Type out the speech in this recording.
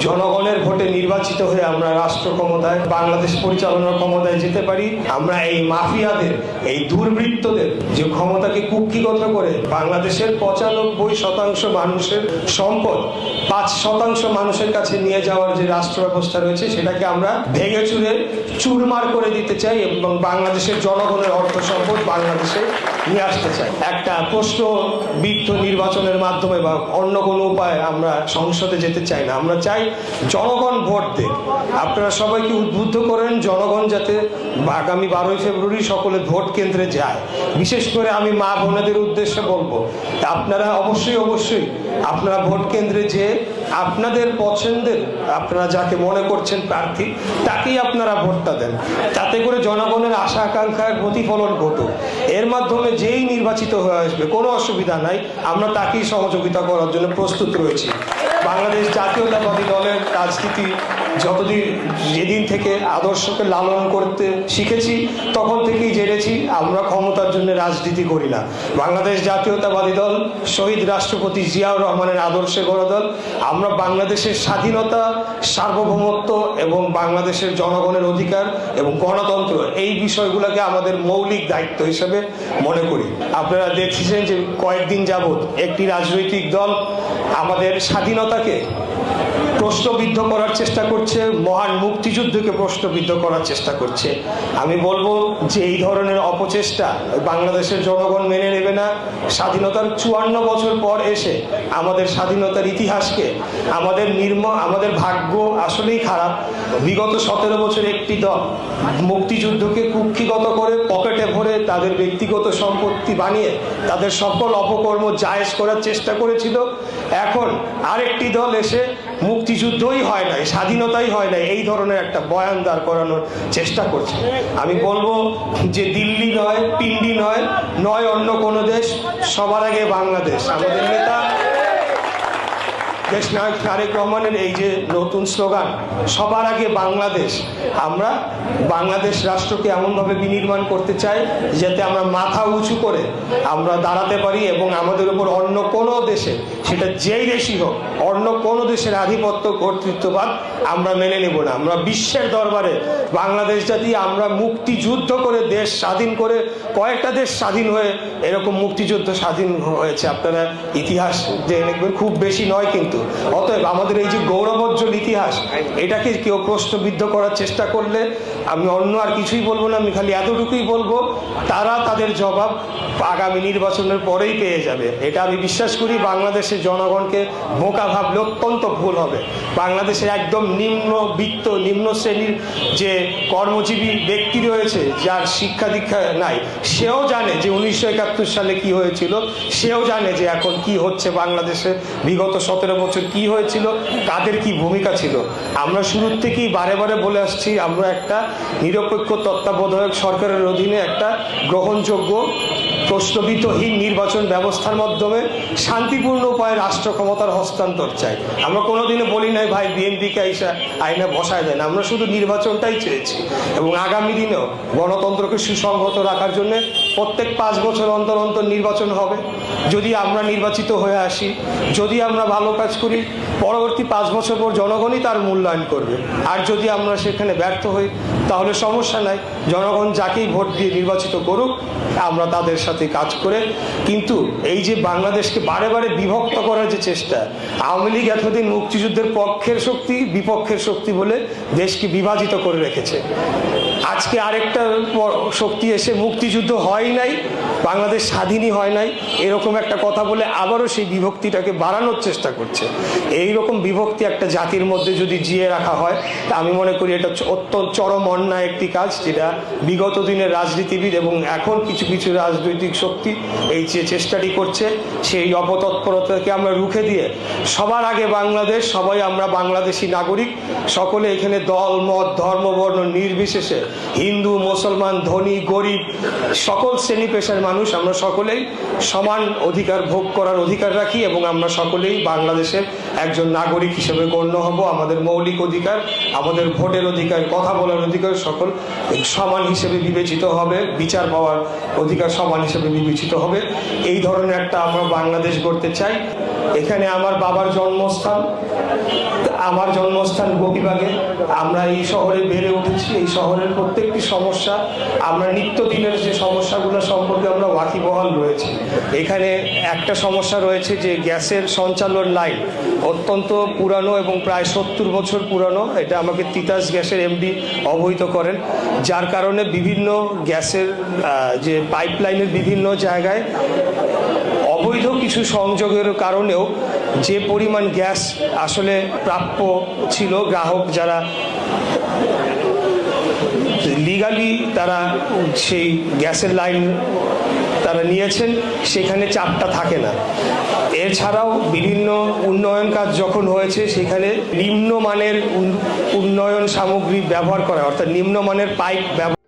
জনগণের ভোটে নির্বাচিত হয়ে আমরা রাষ্ট্র ক্ষমতায়, বাংলাদেশ পরিচালনার ক্ষমতায় যেতে পারি। আমরা এই মাফিয়াদের, এই দুর্বৃত্তদের যে ক্ষমতাকে কুক্ষিগত করে বাংলাদেশের পঁচানব্বই শতাংশ মানুষের সম্পদ, পাঁচ শতাংশ মানুষের কাছে নিয়ে যাওয়ার যে রাষ্ট্র ব্যবস্থা রয়েছে, সেটাকে আমরা ভেঙে চুরে চুরমার করে দিতে চাই এবং বাংলাদেশের জনগণের অর্থ সম্পদ বাংলাদেশে নিয়ে আসতে চাই। একটা প্রশ্ন প্রশ্নবিদ্ধ নির্বাচনের মাধ্যমে বা অন্য কোনো উপায় আমরা সংসদে যেতে চাই না। আমরা চাই জনগণ ভোট দেখ আপনারা সবাইকে উদ্বুদ্ধ করেন, জনগণ যাতে আগামী বারোই ফেব্রুয়ারি সকলে ভোট কেন্দ্রে যায়। বিশেষ করে আমি মা বোনেদের উদ্দেশ্যে বলব, আপনারা অবশ্যই অবশ্যই আপনারা ভোট কেন্দ্রে যে আপনাদের পছন্দের, আপনারা যাকে মনে করছেন প্রার্থী, তাকেই আপনারা ভোটটা দেন। তাতে করে জনগণের আশা আকাঙ্ক্ষার প্রতিফলন ঘটুক। এর মাধ্যমে যেই নির্বাচিত হয়ে আসবে, কোনো অসুবিধা নাই, আমরা তাকেই সহযোগিতা করার জন্য প্রস্তুত রয়েছি। বাংলাদেশ জাতীয়তাবাদী দলের রাজনীতি যতদিন যেদিন থেকে আদর্শকে লালন করতে শিখেছি, তখন থেকেই জেনেছি আমরা ক্ষমতার জন্য রাজনীতি করি না। বাংলাদেশ জাতীয়তাবাদী দল, শহীদ রাষ্ট্রপতি জিয়াউর রহমানের আদর্শে গড়া দল, আমরা বাংলাদেশের স্বাধীনতা, সার্বভৌমত্ব এবং বাংলাদেশের জনগণের অধিকার এবং গণতন্ত্র এই বিষয়গুলোকে আমাদের মৌলিক দায়িত্ব হিসেবে মনে করি। আপনারা দেখছেন যে কয়েকদিন যাবৎ একটি রাজনৈতিক দল আমাদের স্বাধীনতাকে প্রশ্নবিদ্ধ করার চেষ্টা করছে, মহান মুক্তিযুদ্ধকে প্রশ্নবিদ্ধ করার চেষ্টা করছে। আমি বলব যে এই ধরনের অপচেষ্টা বাংলাদেশের জনগণ মেনে নেবে না। স্বাধীনতার চুয়ান্ন বছর পর এসে আমাদের স্বাধীনতার ইতিহাসকে, আমাদের নির্ম, আমাদের ভাগ্য আসলেই খারাপ। বিগত সতেরো বছর একটি দল মুক্তিযুদ্ধকে কুক্ষিগত করে ভরে তাদের ব্যক্তিগত সম্পত্তি বানিয়ে তাদের সকল অপকর্ম জায়েজ করার চেষ্টা করেছিল। এখন আরেকটি দল এসে মুক্তিযুদ্ধই হয় নাই, স্বাধীনতাই হয় নাই, এই ধরনের একটা বয়ান দাঁড় করানোর চেষ্টা করছে। আমি বলব যে দিল্লি নয়, পিন্ডি নয় নয় অন্য কোনো দেশ, সবার আগে বাংলাদেশ। আমাদের নেতা দেশ তারেক রহমানের এই যে নতুন স্লোগান, সবার আগে বাংলাদেশ। আমরা বাংলাদেশ রাষ্ট্রকে এমনভাবে বিনির্মাণ করতে চাই যাতে আমরা মাথা উঁচু করে আমরা দাঁড়াতে পারি এবং আমাদের উপর অন্য কোনো দেশে, সেটা যেই দেশই হোক, অন্য কোনো দেশের আধিপত্য কর্তৃত্ববাদ আমরা মেনে নেব না। আমরা বিশ্বের দরবারে বাংলাদেশ জাতি, আমরা মুক্তিযুদ্ধ করে দেশ স্বাধীন করে কয়েকটা দেশ স্বাধীন হয়ে এরকম মুক্তিযুদ্ধ স্বাধীন হয়েছে। আপনারা ইতিহাস জেনে দেখবেন, খুব বেশি নয় কিন্তু। অতএব আমাদের এই যে গৌরবোজ্জ্বল ইতিহাস, এটাকে কেউ প্রশ্নবিদ্ধ করার চেষ্টা করলে আমি অন্য আর কিছুই বলব না, আমি খালি এতটুকুই বলব, তারা তাদের জবাব আগামী নির্বাচনের পরেই পেয়ে যাবে। এটা আমি বিশ্বাস করি, বাংলাদেশের জনগণকে বোকা ভাবলে অত্যন্ত ভুল হবে। বাংলাদেশের একদম নিম্ন বিত্ত নিম্ন শ্রেণির যে কর্মজীবী ব্যক্তি রয়েছে, যার শিক্ষা দীক্ষা নাই, সেও জানে যে উনিশশো একাত্তর সালে কি হয়েছিল, সেও জানে যে এখন কি হচ্ছে বাংলাদেশে বিগত সতেরো বছর কি হয়েছিল, কাদের কি ভূমিকা ছিল। আমরা শুরুর থেকেই বারে বারে বলে আসছি, আমরা একটা নিরপেক্ষ তত্ত্বাবধায়ক সরকারের অধীনে একটা গ্রহণযোগ্য প্রশ্নবিদ্ধহীন নির্বাচন ব্যবস্থার মাধ্যমে শান্তিপূর্ণ উপায়ে রাষ্ট্র ক্ষমতার হস্তান্তর চাই। আমরা কোনোদিনও বলি নাই, ভাই, বিএনপিকে আইসা আইনে বসায় দেন। আমরা শুধু নির্বাচনটাই চেয়েছি। এবং আগামী দিনেও গণতন্ত্রকে সুসংহত রাখার জন্য প্রত্যেক পাঁচ বছর অন্তর অন্তর নির্বাচন হবে। যদি আমরা নির্বাচিত হয়ে আসি, যদি আমরা ভালো কাজ করি, পরবর্তী পাঁচ বছর পর জনগণই তার মূল্যায়ন করবে। আর যদি আমরা সেখানে ব্যর্থ হই, তাহলে সমস্যা নাই। জনগণ যাকেই ভোট দিয়ে নির্বাচিত করুক, আমরা তাদের সাথে কাজ করে। কিন্তু এই যে বাংলাদেশকে বারে বারে বিভক্ত করার যে চেষ্টা, আওয়ামী লীগ এতদিন মুক্তিযুদ্ধের পক্ষের শক্তি, বিপক্ষের শক্তি বলে দেশকে বিভাজিত করে রেখেছে। আজকে আরেকটা শক্তি এসে মুক্তিযুদ্ধ হয় নাই, বাংলাদেশ স্বাধীনই হয় নাই, এরকম একটা কথা বলে আবারও সেই বিভক্তিটাকে বাড়ানোর চেষ্টা করছে। এই রকম বিভক্তি একটা জাতির মধ্যে যদি জিয়ে রাখা হয়, তা আমি মনে করি এটা অত্যন্ত চরম অন্যায় একটি কাজ, যেটা বিগত দিনের রাজনীতিবিদ এবং এখন কিছু কিছু রাজনৈতিক শক্তি এই যে চেষ্টাটি করছে, সেই অপতৎপরতাকে আমরা রুখে দিয়ে সবার আগে বাংলাদেশ, সবাই আমরা বাংলাদেশি নাগরিক, সকলে এখানে দল, মত, ধর্ম, বর্ণ নির্বিশেষে হিন্দু, মুসলমান, ধনী, গরিব, সকল শ্রেণি পেশার মানুষ আমরা সকলেই সমান অধিকার ভোগ করার অধিকার রাখি এবং আমরা সকলেই বাংলাদেশের একজন নাগরিক হিসেবে গণ্য হব। আমাদের মৌলিক অধিকার, আমাদের ভোটের অধিকার, কথা বলার অধিকার সকল সমান হিসেবে বিবেচিত হবে। বিচার পাওয়ার অধিকার সমান হিসেবে বিবেচিত হবে। এই ধরনের একটা আমরা বাংলাদেশ গড়তে চাই। এখানে আমার বাবার জন্মস্থান, আমার জন্মস্থান গোপীবাগে। আমরা এই শহরে বেড়ে উঠেছি। এই শহরের প্রত্যেকটি সমস্যা, আমরা নিত্যদিনের যে সমস্যাগুলো সম্পর্কে আমরা ওয়াকিবহাল রয়েছে। এখানে একটা সমস্যা রয়েছে যে গ্যাসের সঞ্চালন লাইন অত্যন্ত পুরানো এবং প্রায় সত্তর বছর পুরানো, এটা আমাকে তিতাস গ্যাসের এমডি অবহিত করেন, যার কারণে বিভিন্ন গ্যাসের যে পাইপলাইনের বিভিন্ন জায়গায় অবৈধ কিছু সংযোগের কারণেও যে পরিমাণ গ্যাস আসলে প্রাপ্য ছিল, গ্রাহক যারা লিগালি তারা সেই গ্যাসের লাইন তারা নিয়েছেন, সেখানে চাপটা থাকে না। এছাড়াও বিভিন্ন উন্নয়ন কাজ যখন হয়েছে, সেখানে নিম্নমানের উন- উন্নয়ন সামগ্রী ব্যবহার করা, অর্থাৎ নিম্নমানের পাইপ ব্যবহার